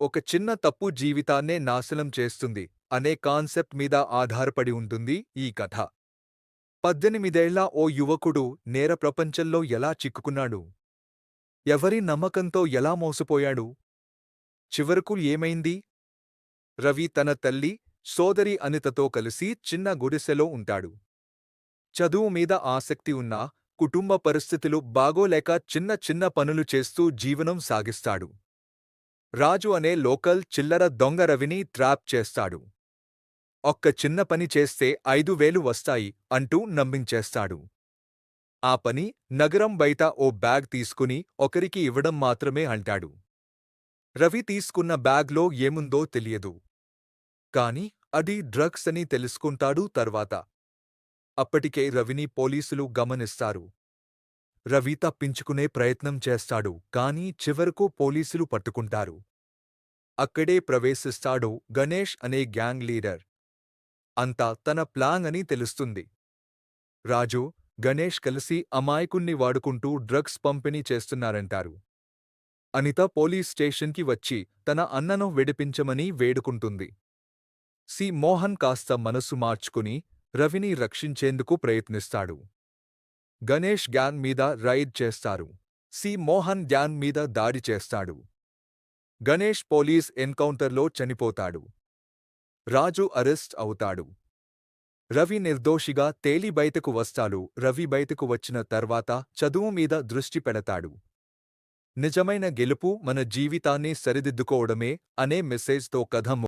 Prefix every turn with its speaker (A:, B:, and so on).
A: ఒక చిన్న తప్పు జీవితాన్నే నాశనం చేస్తుంది అనే కాన్సెప్ట్ మీద ఆధారపడి ఉంటుంది ఈ కథ. పద్దెనిమిదేళ్ళ ఓ యువకుడు నేర ప్రపంచంలో ఎలా చిక్కుకున్నాడు? ఎవరి నమ్మకంతో ఎలా మోసపోయాడు? చివరకు ఏమైంది? రవి తన తల్లి సోదరి అనితతో కలిసి చిన్న గుడిసెలో ఉంటాడు. చదువు మీద ఆసక్తి ఉన్నా కుటుంబ పరిస్థితులు బాగోలేక చిన్న చిన్న పనులు చేస్తూ జీవనం సాగిస్తాడు. రాజు అనే లోకల్ చిల్లర దొంగ రవిని ట్రాప్ చేస్తాడు. ఒక్క చిన్న పని చేస్తే ఐదు వేలు వస్తాయి అంటూ నమ్మించేస్తాడు. ఆ పని నగరం బయట ఓ బ్యాగ్ తీసుకుని ఒకరికి ఇవ్వడం మాత్రమే అంటాడు. రవి తీసుకున్న బ్యాగ్లో ఏముందో తెలియదు. కాని అది డ్రగ్స్ అని తెలుసుకుంటాడు తర్వాత. అప్పటికే రవిని పోలీసులు గమనిస్తారు. రవి తప్పించుకునే ప్రయత్నం చేస్తాడు కానీ చివరకు పోలీసులు పట్టుకుంటారు. అక్కడే ప్రవేశిస్తాడు గణేష్ అనే గ్యాంగ్ లీడర్. అంతా తన ప్లాన్ అని తెలుస్తుంది. రాజు గణేష్ కలిసి అమాయకుణ్ణి వాడుకుంటూ డ్రగ్స్ పంపిణీ చేస్తున్నారంటారు. అనిత పోలీస్ స్టేషన్కి వచ్చి తన అన్నను విడిపించమని వేడుకుంటుంది. సి. మోహన్ కాస్త మనసు మార్చుకుని రవిని రక్షించేందుకు ప్రయత్నిస్తాడు. గణేష్ గ్యాన్ మీద రైడ్ చేస్తారు. సి. మోహన్ గ్యాన్ మీద దాడి చేస్తాడు. గణేష్ పోలీస్ ఎన్కౌంటర్లో చనిపోతాడు. రాజు అరెస్ట్ అవుతాడు. రవి నిర్దోషిగా తేలి బయటకు వస్తాడు. రవి బయటకు వచ్చిన తర్వాత చదువు మీద దృష్టి పెడతాడు. నిజమైన గెలుపు మన జీవితాన్ని సరిదిద్దుకోవడమే అనే మెసేజ్తో కథ